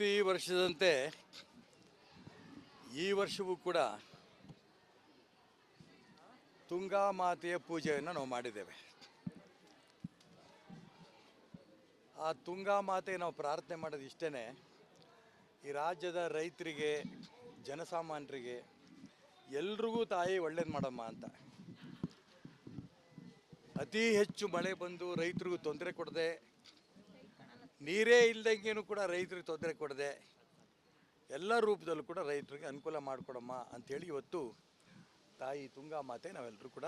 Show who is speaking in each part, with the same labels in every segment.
Speaker 1: ಪ್ರತಿ ವರ್ಷದಂತೆ ಈ ವರ್ಷವೂ ಕೂಡ ತುಂಗಾ ಮಾತೆಯ ಪೂಜೆಯನ್ನು ನಾವು ಮಾಡಿದ್ದೇವೆ. ಆ ತುಂಗಾ ಮಾತೆ ನಾವು ಪ್ರಾರ್ಥನೆ ಮಾಡೋದು ಇಷ್ಟೇ ಈ ರಾಜ್ಯದ ರೈತರಿಗೆ, ಜನಸಾಮಾನ್ಯರಿಗೆ, ಎಲ್ರಿಗೂ ತಾಯಿ ಒಳ್ಳೇದು ಮಾಡಮ್ಮ ಅಂತ. ಅತಿ ಹೆಚ್ಚು ಮಳೆ ಬಂದು ರೈತರಿಗೂ ತೊಂದರೆ ಕೊಡದೆ ನೀರೇ ಇಲ್ದಂಗೆನೂ ಕೂಡ ರೈತರಿಗೆ ತೊಂದರೆ ಕೊಡದೆ ಎಲ್ಲ ರೂಪದಲ್ಲೂ ಕೂಡ ರೈತರಿಗೆ ಅನುಕೂಲ ಮಾಡಿಕೊಡಮ್ಮ ಅಂಥೇಳಿ ಇವತ್ತು ತಾಯಿ ತುಂಗಾ ಮಾತೆ ನಾವೆಲ್ಲರೂ ಕೂಡ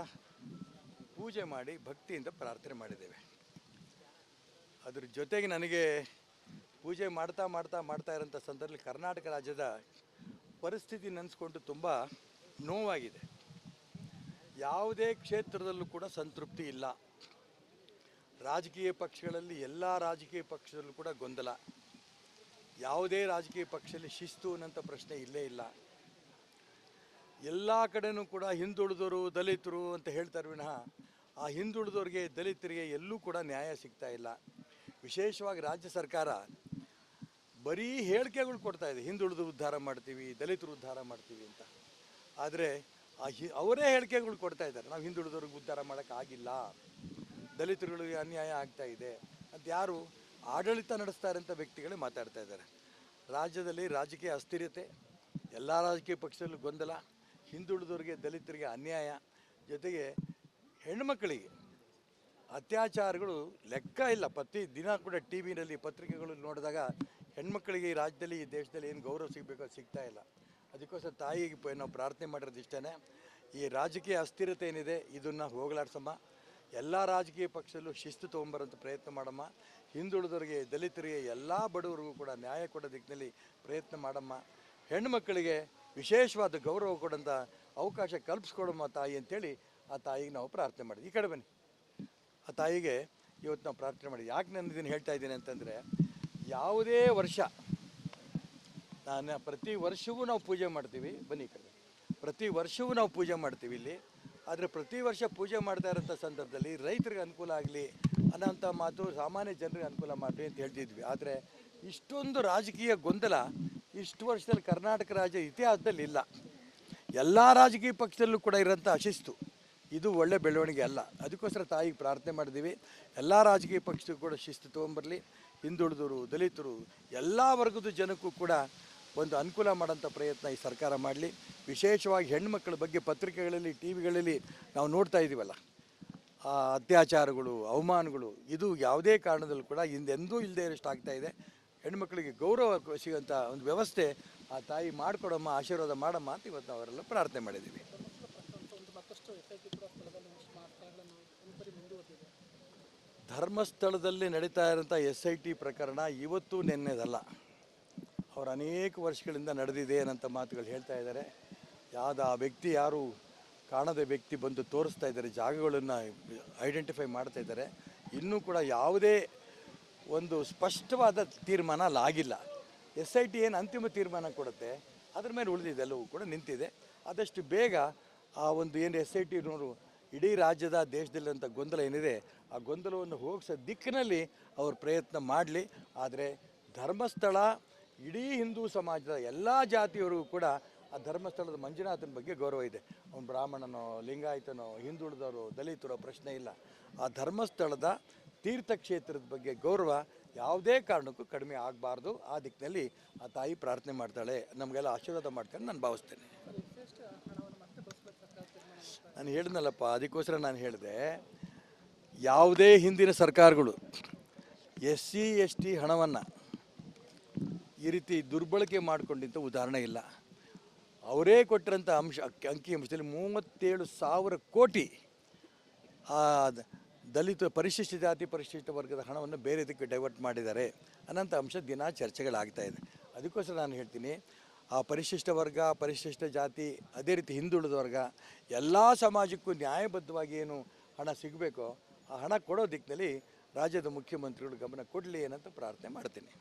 Speaker 1: ಪೂಜೆ ಮಾಡಿ ಭಕ್ತಿಯಿಂದ ಪ್ರಾರ್ಥನೆ ಮಾಡಿದ್ದೇವೆ. ಅದ್ರ ಜೊತೆಗೆ ನನಗೆ ಪೂಜೆ ಮಾಡ್ತಾ ಮಾಡ್ತಾ ಮಾಡ್ತಾ ಇರೋಂಥ ಸಂದರ್ಭದಲ್ಲಿ ಕರ್ನಾಟಕ ರಾಜ್ಯದ ಪರಿಸ್ಥಿತಿ ನೆನೆಸ್ಕೊಂಡು ತುಂಬ ನೋವಾಗಿದೆ. ಯಾವುದೇ ಕ್ಷೇತ್ರದಲ್ಲೂ ಕೂಡ ಸಂತೃಪ್ತಿ ಇಲ್ಲ. ರಾಜಕೀಯ ಪಕ್ಷಗಳಲ್ಲಿ ಎಲ್ಲ ರಾಜಕೀಯ ಪಕ್ಷದಲ್ಲೂ ಕೂಡ ಗೊಂದಲ. ಯಾವುದೇ ರಾಜಕೀಯ ಪಕ್ಷದಲ್ಲಿ ಶಿಸ್ತು ಅನ್ನೋಂಥ ಪ್ರಶ್ನೆ ಇಲ್ಲೇ ಇಲ್ಲ. ಎಲ್ಲ ಕಡೆನೂ ಕೂಡ ಹಿಂದುಳಿದವರು ದಲಿತರು ಅಂತ ಹೇಳ್ತಾರೆ ವಿನಃ, ಆ ಹಿಂದುಳಿದವ್ರಿಗೆ ದಲಿತರಿಗೆ ಎಲ್ಲೂ ಕೂಡ ನ್ಯಾಯ ಸಿಗ್ತಾ ಇಲ್ಲ. ವಿಶೇಷವಾಗಿ ರಾಜ್ಯ ಸರ್ಕಾರ ಬರೀ ಹೇಳಿಕೆಗಳು ಕೊಡ್ತಾ ಇದೆ ಹಿಂದುಳಿದು ಉದ್ಧಾರ ಮಾಡ್ತೀವಿ, ದಲಿತರು ಉದ್ಧಾರ ಮಾಡ್ತೀವಿ ಅಂತ. ಆದರೆ ಆ ಹಿ, ಅವರೇ ಹೇಳಿಕೆಗಳು ಕೊಡ್ತಾ ಇದ್ದಾರೆ, ನಾವು ಹಿಂದುಳಿದವ್ರಿಗೆ ಉದ್ಧಾರ ಮಾಡೋಕ್ಕಾಗಿಲ್ಲ ದಲಿತರುಗಳಿಗೆ ಅನ್ಯಾಯ ಆಗ್ತಾ ಇದೆ. ಅಂತ ಯಾರು ಆಡಳಿತ ನಡೆಸ್ತಾ ಇರೋಂಥ ವ್ಯಕ್ತಿಗಳೇ ಮಾತಾಡ್ತಾ ಇದ್ದಾರೆ. ರಾಜ್ಯದಲ್ಲಿ ರಾಜಕೀಯ ಅಸ್ಥಿರತೆ, ಎಲ್ಲ ರಾಜಕೀಯ ಪಕ್ಷದಲ್ಲೂ ಗೊಂದಲ, ಹಿಂದುಳಿದವರಿಗೆ, ದಲಿತರಿಗೆ ಅನ್ಯಾಯ, ಜೊತೆಗೆ ಹೆಣ್ಮಕ್ಕಳಿಗೆ ಅತ್ಯಾಚಾರಗಳು ಲೆಕ್ಕ ಇಲ್ಲ. ಪ್ರತಿ ದಿನ ಕೂಡ ಟಿ ವಿನಲ್ಲಿ ಪತ್ರಿಕೆಗಳು ನೋಡಿದಾಗ ಹೆಣ್ಮಕ್ಳಿಗೆ ಈ ರಾಜ್ಯದಲ್ಲಿ, ಈ ದೇಶದಲ್ಲಿ ಏನು ಗೌರವ ಸಿಗಬೇಕೋ ಸಿಗ್ತಾ ಇಲ್ಲ. ಅದಕ್ಕೋಸ್ಕರ ತಾಯಿಗೆ ನಾವು ಪ್ರಾರ್ಥನೆ ಮಾಡಿರೋದು ಇಷ್ಟೇ ಈ ರಾಜಕೀಯ ಅಸ್ಥಿರತೆ ಏನಿದೆ, ಇದನ್ನು ಹೋಗಲಾಡ್ಸಮ್ಮ. ಎಲ್ಲ ರಾಜಕೀಯ ಪಕ್ಷದಲ್ಲೂ ಶಿಸ್ತು ತೊಗೊಂಬರೋಂಥ ಪ್ರಯತ್ನ ಮಾಡಮ್ಮ. ಹಿಂದುಳಿದವರಿಗೆ, ದಲಿತರಿಗೆ, ಎಲ್ಲ ಬಡವರಿಗೂ ಕೂಡ ನ್ಯಾಯ ಕೊಡೋ ದಿಕ್ಕಿನಲ್ಲಿ ಪ್ರಯತ್ನ ಮಾಡಮ್ಮ. ಹೆಣ್ಣುಮಕ್ಕಳಿಗೆ ವಿಶೇಷವಾದ ಗೌರವ ಕೊಡೋಂಥ ಅವಕಾಶ ಕಲ್ಪಿಸ್ಕೊಡಮ್ಮ ತಾಯಿ ಅಂತೇಳಿ ಆ ತಾಯಿಗೆ ನಾವು ಪ್ರಾರ್ಥನೆ ಮಾಡಿದ್ವಿ. ಈ ಕಡೆ ಬನ್ನಿ. ಆ ತಾಯಿಗೆ ಇವತ್ತು ನಾವು ಪ್ರಾರ್ಥನೆ ಮಾಡಿ ಯಾಕೆ ನಾನು ಇದನ್ನು ಹೇಳ್ತಾ ಇದ್ದೀನಿ ಅಂತಂದರೆ, ಯಾವುದೇ ವರ್ಷ ನಾನು ಪ್ರತಿ ವರ್ಷವೂ ನಾವು ಪೂಜೆ ಮಾಡ್ತೀವಿ. ಬನ್ನಿ ಕಡೆ ಪ್ರತಿ ವರ್ಷವೂ ನಾವು ಪೂಜೆ ಮಾಡ್ತೀವಿ ಇಲ್ಲಿ. ಆದರೆ ಪ್ರತಿ ವರ್ಷ ಪೂಜೆ ಮಾಡ್ತಾ ಇರೋಂಥ ಸಂದರ್ಭದಲ್ಲಿ ರೈತರಿಗೆ ಅನುಕೂಲ ಆಗಲಿ ಅನ್ನೋಂಥ ಮಾತು ಸಾಮಾನ್ಯ ಜನರಿಗೆ ಅನುಕೂಲ ಮಾಡಲಿ ಅಂತ ಹೇಳ್ತಿದ್ವಿ. ಆದರೆ ಇಷ್ಟೊಂದು ರಾಜಕೀಯ ಗೊಂದಲ ಇಷ್ಟು ವರ್ಷದಲ್ಲಿ ಕರ್ನಾಟಕ ರಾಜ್ಯ ಇತಿಹಾಸದಲ್ಲಿ ಇಲ್ಲ. ಎಲ್ಲ ರಾಜಕೀಯ ಪಕ್ಷದಲ್ಲೂ ಕೂಡ ಇರೋಂಥ ಅಶಿಸ್ತು. ಇದು ಒಳ್ಳೆ ಬೆಳವಣಿಗೆ ಅಲ್ಲ. ಅದಕ್ಕೋಸ್ಕರ ತಾಯಿಗೆ ಪ್ರಾರ್ಥನೆ ಮಾಡಿದ್ದೀವಿ ಎಲ್ಲ ರಾಜಕೀಯ ಪಕ್ಷಕ್ಕೂ ಕೂಡ ಶಿಸ್ತು ತೊಗೊಂಬರಲಿ. ಹಿಂದುಳಿದವರು, ದಲಿತರು, ಎಲ್ಲ ವರ್ಗದ ಜನಕ್ಕೂ ಕೂಡ ಒಂದು ಅನುಕೂಲ ಮಾಡೋಂಥ ಪ್ರಯತ್ನ ಈ ಸರ್ಕಾರ ಮಾಡಲಿ. ವಿಶೇಷವಾಗಿ ಹೆಣ್ಮಕ್ಳ ಬಗ್ಗೆ ಪತ್ರಿಕೆಗಳಲ್ಲಿ ಟಿ ವಿಗಳಲ್ಲಿ ನಾವು ನೋಡ್ತಾ ಇದ್ದೀವಲ್ಲ. ಅತ್ಯಾಚಾರಗಳು, ಅವಮಾನಗಳು, ಇದು ಯಾವುದೇ ಕಾರಣದಲ್ಲೂ ಕೂಡ ಹಿಂದೆಂದೂ ಇಲ್ಲದೆ ಇರೋಷ್ಟು ಆಗ್ತಾ ಇದೆ. ಹೆಣ್ಮಕ್ಳಿಗೆ ಗೌರವ ಸಿಗೋಂಥ ಒಂದು ವ್ಯವಸ್ಥೆ ಆ ತಾಯಿ ಮಾಡಿಕೊಡಮ್ಮ, ಆಶೀರ್ವಾದ ಮಾಡಮ್ಮ ಅಂತ ಇವತ್ತು ನಾವೆಲ್ಲ ಪ್ರಾರ್ಥನೆ ಮಾಡಿದ್ದೀವಿ. ಧರ್ಮಸ್ಥಳದಲ್ಲಿ ನಡೀತಾ ಇರೋಂಥ ಎಸ್ ಐ ಟಿ ಪ್ರಕರಣ ಇವತ್ತು ನಿನ್ನೆದಲ್ಲ. ಅವರು ಅನೇಕ ವರ್ಷಗಳಿಂದ ನಡೆದಿದೆ ಅನ್ನೋಂಥ ಮಾತುಗಳು ಹೇಳ್ತಾ ಇದ್ದಾರೆ. ಯಾವ್ದು ಆ ವ್ಯಕ್ತಿ ಯಾರು ಕಾಣದ ವ್ಯಕ್ತಿ ಬಂದು ತೋರಿಸ್ತಾ ಇದ್ದಾರೆ, ಜಾಗಗಳನ್ನು ಐಡೆಂಟಿಫೈ ಮಾಡ್ತಾ ಇದ್ದಾರೆ. ಇನ್ನೂ ಕೂಡ ಯಾವುದೇ ಒಂದು ಸ್ಪಷ್ಟವಾದ ತೀರ್ಮಾನ ಅಲ್ಲಿ ಆಗಿಲ್ಲ. ಎಸ್ ಐ ಟಿ ಏನು ಅಂತಿಮ ತೀರ್ಮಾನ ಕೊಡುತ್ತೆ, ಅದ್ರ ಮೇಲೆ ಉಳಿದಿದೆ, ಎಲ್ಲವೂ ಕೂಡ ನಿಂತಿದೆ. ಆದಷ್ಟು ಬೇಗ ಆ ಒಂದು ಏನು ಎಸ್ ಐ ಟಿನವರು ಇಡೀ ರಾಜ್ಯದ ದೇಶದಲ್ಲಿರುವಂಥ ಗೊಂದಲ ಏನಿದೆ, ಆ ಗೊಂದಲವನ್ನು ಹೋಗಿಸೋ ದಿಕ್ಕಿನಲ್ಲಿ ಅವರು ಪ್ರಯತ್ನ ಮಾಡಲಿ. ಆದರೆ ಧರ್ಮಸ್ಥಳ ಇಡೀ ಹಿಂದೂ ಸಮಾಜದ ಎಲ್ಲ ಜಾತಿಯವರಿಗೂ ಕೂಡ ಆ ಧರ್ಮಸ್ಥಳದ ಮಂಜುನಾಥನ ಬಗ್ಗೆ ಗೌರವ ಇದೆ. ಅವನು ಬ್ರಾಹ್ಮಣನೋ, ಲಿಂಗಾಯತನೋ, ಹಿಂದುಳಿದವರು, ದಲಿತರೋ ಪ್ರಶ್ನೆ ಇಲ್ಲ. ಆ ಧರ್ಮಸ್ಥಳದ ತೀರ್ಥಕ್ಷೇತ್ರದ ಬಗ್ಗೆ ಗೌರವ ಯಾವುದೇ ಕಾರಣಕ್ಕೂ ಕಡಿಮೆ ಆಗಬಾರ್ದು. ಆ ದಿಕ್ಕಿನಲ್ಲಿ ಆ ತಾಯಿ ಪ್ರಾರ್ಥನೆ ಮಾಡ್ತಾಳೆ. ನಮಗೆಲ್ಲ ಆಶೀರ್ವಾದ ಮಾಡ್ತಾಳೆ ನಾನು ಭಾವಿಸ್ತೇನೆ. ನಾನು ಹೇಳಿದ್ನಲ್ಲಪ್ಪ, ಅದಕ್ಕೋಸ್ಕರ ನಾನು ಹೇಳಿದೆ, ಯಾವುದೇ ಹಿಂದಿನ ಸರ್ಕಾರಗಳು ಎಸ್ ಸಿ, ಎಸ್ ಟಿ ಹಣವನ್ನು ಈ ರೀತಿ ದುರ್ಬಳಕೆ ಮಾಡಿಕೊಂಡಿದ್ದ ಉದಾಹರಣೆ ಇಲ್ಲ. ಅವರೇ ಕೊಟ್ಟಿರೋಂಥ ಅಂಶ, ಅಂಕಿ ಅಂಶದಲ್ಲಿ ಮೂವತ್ತೇಳು ಸಾವಿರ ಕೋಟಿ ಆ ದಲಿತ ಪರಿಶಿಷ್ಟ ಜಾತಿ ಪರಿಶಿಷ್ಟ ವರ್ಗದ ಹಣವನ್ನು ಬೇರೆ ಇದಕ್ಕೆ ಡೈವರ್ಟ್ ಮಾಡಿದ್ದಾರೆ. ಅನ್ನೋಂಥ ಅಂಶ ದಿನ ಚರ್ಚೆಗಳಾಗ್ತಾ ಇದೆ. ಅದಕ್ಕೋಸ್ಕರ ನಾನು ಹೇಳ್ತೀನಿ, ಆ ಪರಿಶಿಷ್ಟ ವರ್ಗ, ಪರಿಶಿಷ್ಟ ಜಾತಿ, ಅದೇ ರೀತಿ ಹಿಂದುಳಿದ ವರ್ಗ, ಎಲ್ಲ ಸಮಾಜಕ್ಕೂ ನ್ಯಾಯಬದ್ಧವಾಗಿ ಏನು ಹಣ ಸಿಗಬೇಕೋ, ಆ ಹಣ ಕೊಡೋ ದಿಕ್ಕಿನಲ್ಲಿ ರಾಜ್ಯದ ಮುಖ್ಯಮಂತ್ರಿಗಳು ಗಮನ ಕೊಡಲಿ ಏನಂತ ಪ್ರಾರ್ಥನೆ ಮಾಡ್ತೀನಿ.